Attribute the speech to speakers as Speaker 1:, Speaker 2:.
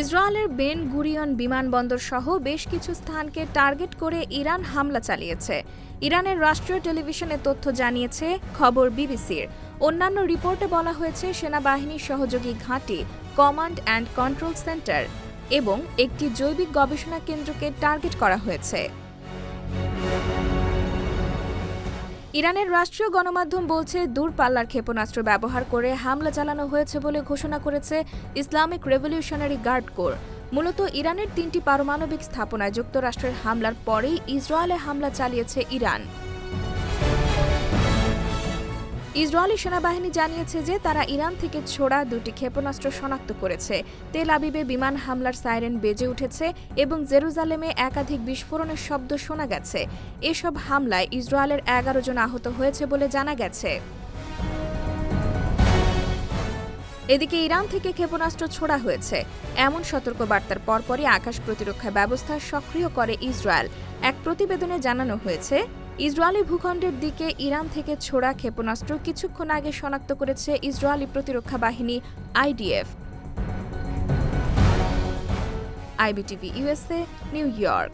Speaker 1: ইসরায়েলের Ben Gurion বিমানবন্দর সহ বেশ কিছু স্থানকে টার্গেট করে ইরান হামলা চালিয়েছে। ইরানের রাষ্ট্রীয় টেলিভিশনে তথ্য জানিয়েছে খবর বিবিসির। অন্যান্য রিপোর্টে বলা হয়েছে, সেনাবাহিনীর সহযোগী ঘাঁটি কমান্ড অ্যান্ড কন্ট্রোল সেন্টার এবং একটি জৈবিক গবেষণা কেন্দ্রকে টার্গেট করা হয়েছে। ইরানের রাষ্ট্রীয় গণমাধ্যম বলছে দূরপাল্লার ক্ষেপণাস্ত্র ব্যবহার করে হামলা চালানো হয়েছে বলে ঘোষণা করেছে ইসলামিক রেভলিউশনারি গার্ড কোর। মূলত ইরানের তিনটি পারমাণবিক স্থাপনায় যুক্তরাষ্ট্রের হামলার পরেই ইসরায়েলে হামলা চালিয়েছে ইরান। ইসরায়েলি সেনাবাহিনী জানিয়েছে যে তারা ইরান থেকে ছোড়া দুটি ক্ষেপণাস্ত্র শনাক্ত করেছে। তেল আবিবে বিমান হামলার সাইরেন বেজে উঠেছে এবং জেরুজালেমে একাধিক বিস্ফোরণের শব্দ শোনা গেছে। এসব হামলায় ইসরায়েলের এগারো জন আহত হয়েছে বলে জানা গেছে। এদিকে ইরান থেকে ক্ষেপণাস্ত্র ছোড়া হয়েছে। এমন সতর্কবার্তার পরপরই আকাশ প্রতিরক্ষা ব্যবস্থা সক্রিয় করে ইসরায়েল। এক প্রতিবেদনে জানানো হয়েছে ইসরায়েলি ভূখণ্ডের দিকে ইরান থেকে ছোড়া ক্ষেপণাস্ত্র কিছুক্ষণ আগে শনাক্ত করেছে ইসরায়েলি প্রতিরক্ষা বাহিনী IDF. IBTV USA New York.